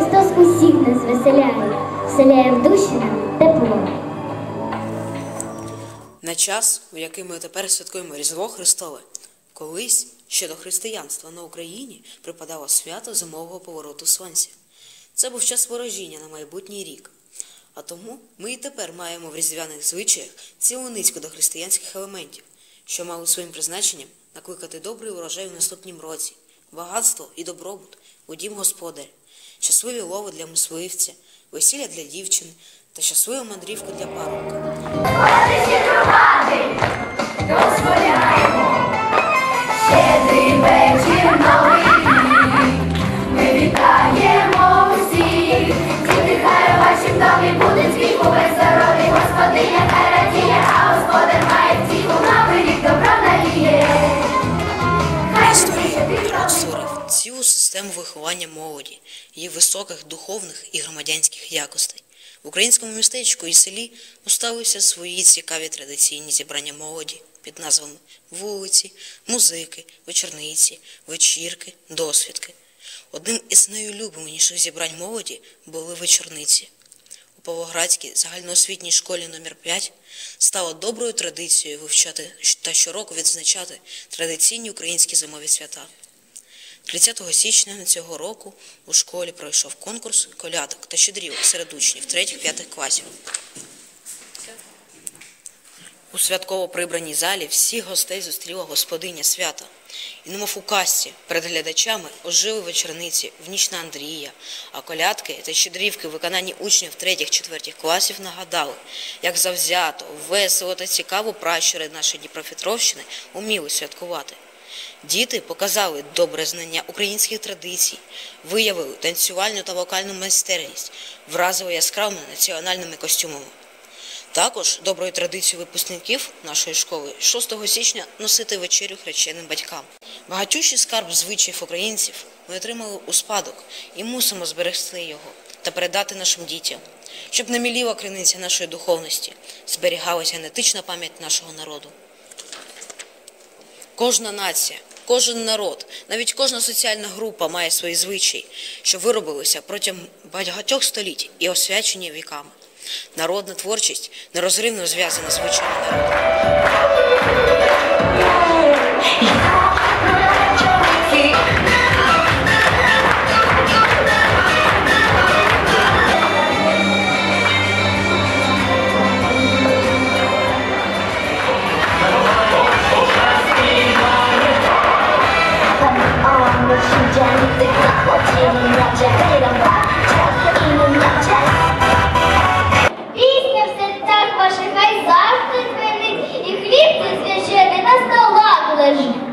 усіх нас веселяє, вселяє в душі нам тепло. На час, у який ми тепер святкуємо Різдво Христове, колись ще до християнства на Україні припадало свято зимового повороту сонця. Це був час ворожіння на майбутній рік. А тому ми і тепер маємо в різдвяних звичаях цілу низку до християнських елементів, що мали своїм призначенням накликати добрий урожай у наступнім році, багатство і добробут у дім господаря, щасливі лови для мисливця, весілля для дівчини та щасливу мандрівку для парубка. Щедрий вечір новий. Ми вітаємо усіх, діти хай у вашім домі буде свій весь систему виховання молоді, її високих духовних і громадянських якостей. В українському містечку і селі усталися свої цікаві традиційні зібрання молоді під назвами вулиці, музики, вечорниці, вечірки, досвідки. Одним із найулюбленіших зібрань молоді були вечорниці. У Павлоградській загальноосвітній школі номер 5 стало доброю традицією вивчати та щороку відзначати традиційні українські зимові свята. 30 січня цього року у школі пройшов конкурс колядок та щедрівок серед учнів 3-5 класів. У святково прибраній залі всіх гостей зустріла господиня свята. І немов у касті перед глядачами ожили вечорниці в ніч на Андрія, а колядки та щедрівки в виконанні учнів 3-4 класів нагадали, як завзято, весело та цікаво пращури нашої Дніпропетровщини уміли святкувати. Діти показали добре знання українських традицій, виявили танцювальну та вокальну майстерність, вразили яскравими національними костюмами. Також доброю традицією випускників нашої школи 6 січня носити вечерю хрещеним батькам. Багатющий скарб звичаїв українців ми отримали у спадок і мусимо зберегти його та передати нашим дітям, щоб не міліла криниця нашої духовності, зберігалася генетична пам'ять нашого народу. Кожна нація, кожен народ, навіть кожна соціальна група має свої звичаї, що виробилися протягом багатьох століть і освячені віками. Народна творчість нерозривно зв'язана з звичайним народу. college.